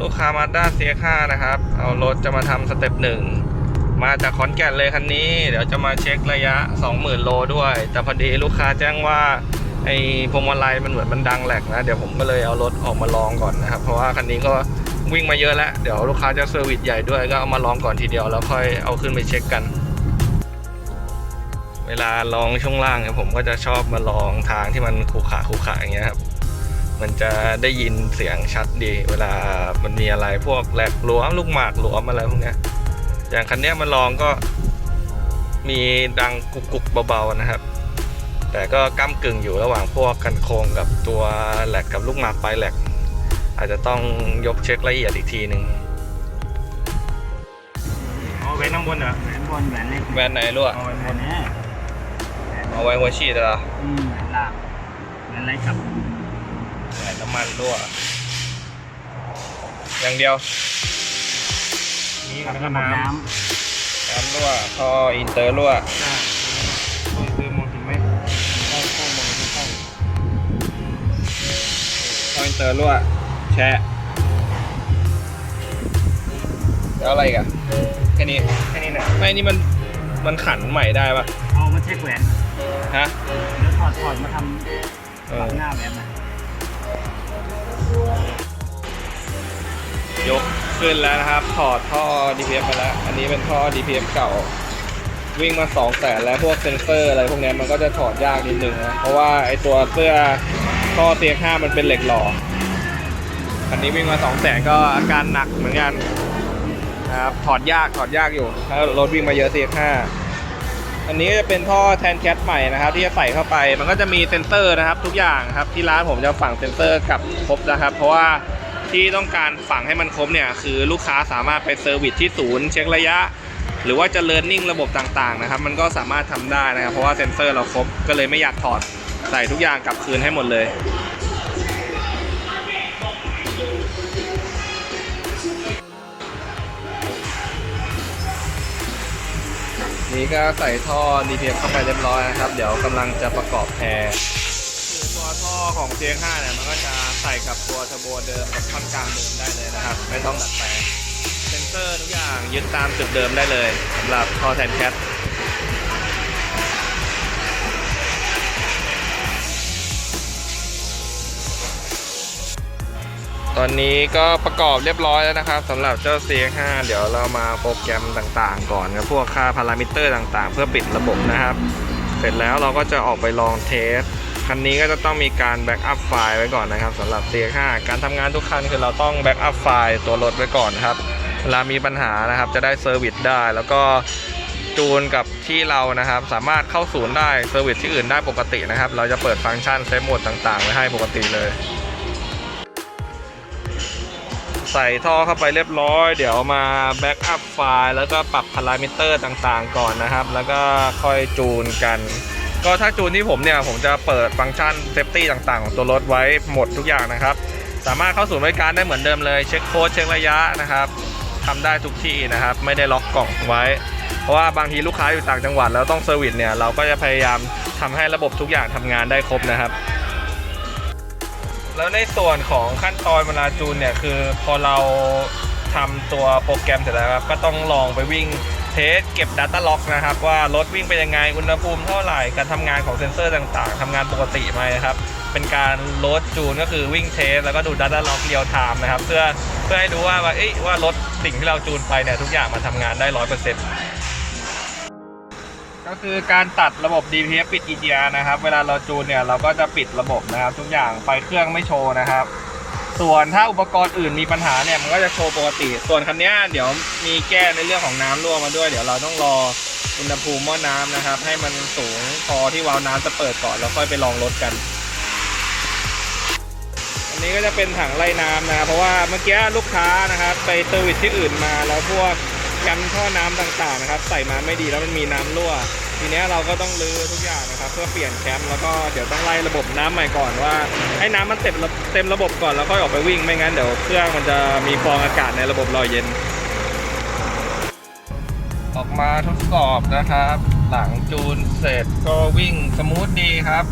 ลูกค้ามาด้าเซียค่านะครับ เอารถจะมาทำสเต็ปหนึ่ง มาจากขอนแก่นเลยคันนี้ เดี๋ยวจะมาเช็คระยะ 20,000 โลด้วย แต่พอดีลูกค้าแจ้งว่าไอ้พวงมาลัยมันเหมือนมันดังแหลกนะ เดี๋ยวผมก็เลยเอารถออกมาลองก่อนนะครับ เพราะว่าคันนี้ก็วิ่งมาเยอะแล้ว เดี๋ยวลูกค้าจะเซอร์วิสใหญ่ด้วย ก็เอามาลองก่อนทีเดียวแล้วค่อยเอาขึ้นไปเช็คกัน เวลาลองช่วงล่างเนี่ยผมก็จะชอบมาลองทางที่มันขรุขระขรุขระอย่างเงี้ยครับ มันจะได้ยินเสียงชัดดี เวลามันมีอะไรพวกแหลกหลวมลูกหมากหลวมอะไรพวกเนี้ยอย่างคันเนี้ยมันลองก็มีดังกุกกุกเบาๆนะครับ แต่ก็ก้ากึ่งอยู่ระหว่างพวกกันโครงกับตัวแหลกกับลูกหมากปลายแหลก อาจจะต้องยกเช็คละเอียดอีกทีหนึ่งเอาไว้น้ำบนเหรอแหวนบนแหวนเล็กแวนไหนรั่วเอาไว้บนเนี้ยเอาไว้หัวฉีดเหรออืมแหวนล่างแหวนเล็กกับแว นน้ำมันรั่ว อย่างเดียว นี่กับแล้วก็ระบบน้น้ำน้ำรั่วท่ออินเตอร์รั่วำได้ต้องซื้อมองถึงไหมเข้าเข้ามองไม่เข้าท่ออินเตอร์รั่ว แชะแล้วอะไรอีกันแค่นี้แค่นี้นะไม่นี่มันมันขันใหม่ได้ปะเอามาเช็คแหวนฮะเดี๋ยวถอดถอดมาทเอำอปรับหน้าแหวนนะ ยกขึ้นแล้วนะครับ ถอดท่อ DPF ไปแล้ว อันนี้เป็นท่อ DPF เก่า วิ่งมา2แสนแล้วพวกเซนเซอร์อะไรพวกนี้มันก็จะถอดยากนิดนึงนะ เพราะว่าไอตัวเสื้อท่อเตียงห้ามันเป็นเหล็กหล่อ อันนี้วิ่งมา2แสนก็อาการหนักเหมือนกันนะครับ ถอดยาก ถอดยากอยู่ ถ้ารถวิ่งมาเยอะเตียงห้า อันนี้จะเป็นท่อแทนแคทใหม่นะครับ ที่จะใส่เข้าไป มันก็จะมีเซนเซอร์นะครับ ทุกอย่างครับที่ร้านผมจะฝังเซนเซอร์กับครบนะครับ เพราะว่าที่ต้องการฝังให้มันครบเนี่ยคือลูกค้าสามารถไปเซอร์วิสที่ศูนย์เช็คระยะ หรือว่าจะเลิร์นนิ่งระบบต่างๆนะครับ มันก็สามารถทำได้นะครับ เพราะว่าเซนเซอร์เราครบก็เลยไม่อยากถอดใส่ทุกอย่างกลับคืนให้หมดเลย นี้ก็ใส่ท่อ DPF เข้าไปเรียบร้อยนะครับ เดี๋ยวกำลังจะประกอบแพรตัวท่อของ CX5 เนี่ยมันก็จะใส่กับตัวเทอร์โบเดิมกับท่อนกลางเดิมได้เลยนะครับ ไม่ต้องดัดแปลงเซนเซอร์ทุกอย่างยึดตามจุดเดิมได้เลยสำหรับท่อแทนแคท อนนี้ก็ประกอบเรียบร้อยแล้วนะครับสำหรับเจ้า CX5 เดี๋ยวเรามาโปรแกรมต่างๆ ก่อนกับพวกค่าพารามิเตอร์ต่างๆ เพื่อปิดระบบนะครับ เสร็จแล้วเราก็จะออกไปลองเทสคันนี้ก็จะต้องมีการแบ็กอัพไฟล์ไว้ก่อนนะครับสำหรับ CX5 การทำงานทุกคันคือเราต้องแบ็กอัพไฟล์ตัวรถไว้ก่อนครับเวลามีปัญหานะครับจะได้เซอร์วิสได้แล้วก็จูนกับที่เรานะครับ สามารถเข้าศูนย์ได้เซอร์วิสที่อื่นได้ปกตินะครับ เราจะเปิดฟังก์ชันเซฟโหมดต่างๆไว้ให้ปกติเลย ใส่ท่อเข้าไปเรียบร้อย เดี๋ยวมาแบ็กอัพไฟล์แล้วก็ปรับพารามิเตอร์ต่างๆ ก่อนนะครับ แล้วก็ค่อยจูนกัน ก็ถ้าจูนที่ผมเนี่ยผมจะเปิดฟังก์ชันเซฟตี้ต่างๆ ของตัวรถไว้หมดทุกอย่างนะครับ สามารถเข้าสู่บริการได้เหมือนเดิมเลยเช็คโค้ดเช็คระยะนะครับทำได้ทุกที่นะครับ ไม่ได้ล็อกกล่องไว้ เพราะว่าบางทีลูกค้าอยู่ต่างจังหวัดแล้วต้องเซอร์วิสเนี่ยเราก็จะพยายามทำให้ระบบทุกอย่างทำงานได้ครบนะครับ แล้วในส่วนของขั้นตอนเวลาจูนเนี่ยคือพอเราทำตัวโปรแกรมเสร็จแล้วครับก็ต้องลองไปวิ่งเทสเก็บ Data Log นะครับ ว่ารถวิ่งเป็นยังไงอุณหภูมิเท่าไหร่การทำงานของเซ็นเซอร์ต่างๆทำงานปกติไหมนะครับ เป็นการลดจูนก็คือวิ่งเทสแล้วก็ดู Data Log เรียลไทม์นะครับ เพื่อเพื่อให้ดูว่าว่าเอ้ยว่ารถสิ่งที่เราจูนไปเนี่ยทุกอย่างมันทำงานได้ร้อยเปอร์เซ็นต์ ก็คือการตัดระบบ DPF ปิด EGR นะครับ เวลาเราจูนเนี่ยเราก็จะปิดระบบนะครับ ทุกอย่างไฟเครื่องไม่โชว์นะครับ ส่วนถ้าอุปกรณ์อื่นมีปัญหาเนี่ยมันก็จะโชว์ปกติ ส่วนคันนี้เดี๋ยวมีแก้ในเรื่องของน้ำรั่วมาด้วย เดี๋ยวเราต้องรออุณหภูมิหม้อน้ำนะครับ ให้มันสูงพอที่วาล์วน้ำจะเปิดก่อนแล้วค่อยไปลองรถกัน อันนี้ก็จะเป็นถังไล่น้ำนะครับเพราะว่าเมื่อกี้ลูกค้านะครับ ไปเซอร์วิสที่อื่นมาแล้วพวก กันท่อน้ำต่างๆนะครับ ใส่มาไม่ดีแล้วมันมีน้ำรั่ว ทีเนี้ยเราก็ต้องรื้อทุกอย่างนะครับ เพื่อเปลี่ยนแคมป์แล้วก็เดี๋ยวต้องไล่ระบบน้ำใหม่ก่อนว่า ให้น้ำมันเต็มระเต็มระบบก่อนแล้วค่อยออกไปวิ่งไม่งั้นเดี๋ยวเครื่องมันจะมีฟองอากาศในระบบรอยเย็น ออกมาทดสอบนะครับ หลังจูนเสร็จก็วิ่งสมูทดีครับ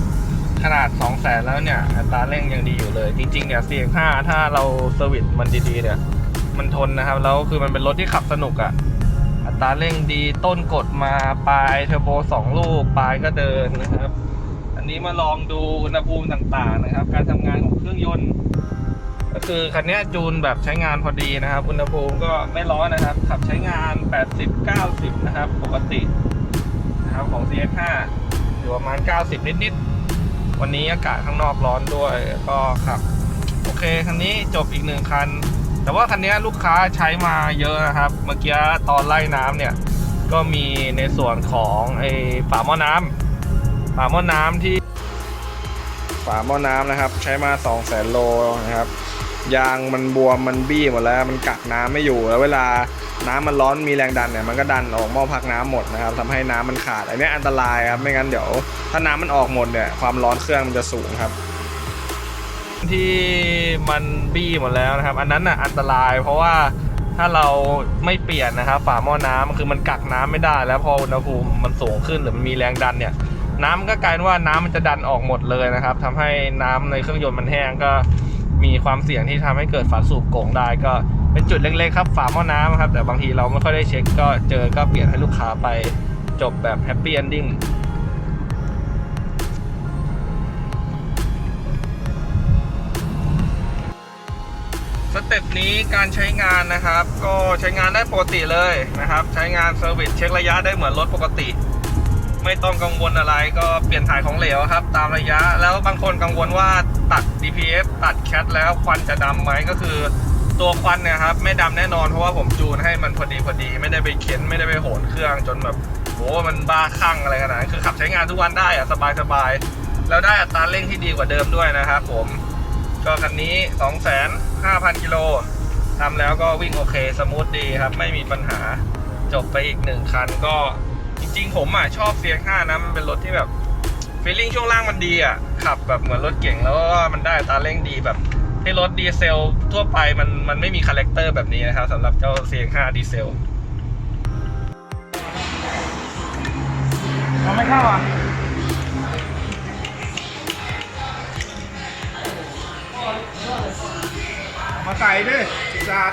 ขนาด 2 0 0แสนแล้วเนี่ยอัตราเร่งยังดีอยู่เลย จริงๆเนี่ย CX5 ถ้าเราเซอร์วิสมันดีๆเนี่ย มันทนนะครับแล้วคือมันเป็นรถที่ขับสนุกอะอัตราเร่งดีต้นกดมาปลายเทอร์โบสองลูกปลายก็เดินนะครับ อันนี้มาลองดูอุณหภูมิต่างๆนะครับ การทำงานของเครื่องยนต์ก็คือคันนี้จูนแบบใช้งานพอดีนะครับ อุณหภูมิก็ไม่ร้อนนะครับ ขับใช้งาน 80-90 นะครับ ปกตินะครับของ CX5 อยู่ประมาณ 90 นิดๆวันนี้อากาศข้างนอกร้อนด้วยก็ขับ โอเค คันนี้จบอีกหนึ่งคัน แต่ว่าคันนี้ลูกค้าใช้มาเยอะนะครับ เมื่อกี้ตอนไล่น้ำเนี่ย ก็มีในส่วนของไอ้ฝาหม้อน้ำฝาหม้อน้ำที่ ฝาหม้อน้ำนะครับ ใช้มา2 0 0 0 0 0โลนะครับยางมันบวมมันบี้หมดแล้ว มันกักน้ำไม่อยู่แล้วเวลาน้ำมันร้อนมีแรงดันเนี่ยมันก็ดันออกหม้อพักน้ำหมดนะครับทำให้น้ำมันขาดอันนี้อันตรายครับไม่งั้นเดี๋ยว ถ้าน้ำมันออกหมดเนี่ยความร้อนเครื่องมันจะสูงครับ ที่มันบี้หมดแล้วนะครับ อันนั้นน่ะอันตราย เพราะว่าถ้าเราไม่เปลี่ยนนะครับฝาหม้อน้ำคือมันกักน้ำไม่ได้ แล้วพออุณหภูมิมันสูงขึ้นหรือมันมีแรงดันเนี่ย น้ำก็กลายว่าน้ำมันจะดันออกหมดเลยนะครับทำให้น้ำในเครื่องยนต์มันแห้งก็มีความเสี่ยงที่ทำให้เกิดฝาสูบโก่งได้ก็เป็นจุดเล็กๆครับฝาหม้อน้ำครับแต่บางทีเราไม่ค่อยได้เช็คก็เจอก็เปลี่ยนให้ลูกค้าไปจบแบบแฮปปี้เอนดิ้ง เต็ปนี้การใช้งานนะครับ ก็ใช้งานได้ปกติเลยนะครับ ใช้งานเซอร์วิสเช็คระยะได้เหมือนรถปกติ ไม่ต้องกังวลอะไรก็เปลี่ยนถ่ายของเหลวครับ ตามระยะแล้วบางคนกังวลว่าตัด DPF ตัดแคทแล้วควันจะดำไหมก็คือตัวควันเนี่ยครับ ไม่ดำแน่นอนเพราะว่าผมจูนให้มันพอดีพอดี ไม่ได้ไปเข็นไม่ได้ไปโหนเครื่องจนแบบโหมันบ้าคลั่งอะไรขนาดนั้นคือขับใช้งานทุกวันได้อะสบายสบายๆแล้วได้อัตราเร่งที่ดีกว่าเดิมด้วยนะครับ ผม ก็คันนี้ 2,500 กิโลทำแล้วก็วิ่งโอเค สมูทดีครับ ไม่มีปัญหาจบไปอีกหนึ่งคันก็จริง ๆ ผมอะชอบ CX5 นะ มันเป็นรถที่แบบฟีลลิ่งช่วงล่างมันดีอะ ขับแบบเหมือนรถเก่งแล้วก็มันได้ตราเร่งดีแบบที่รถดีเซลทั่วไปมันมันไม่มีคาแรคเตอร์แบบนี้นะครับสำหรับเจ้า CX5 ดีเซลมันไม่เข้าอะ ใส่ด้วยจัด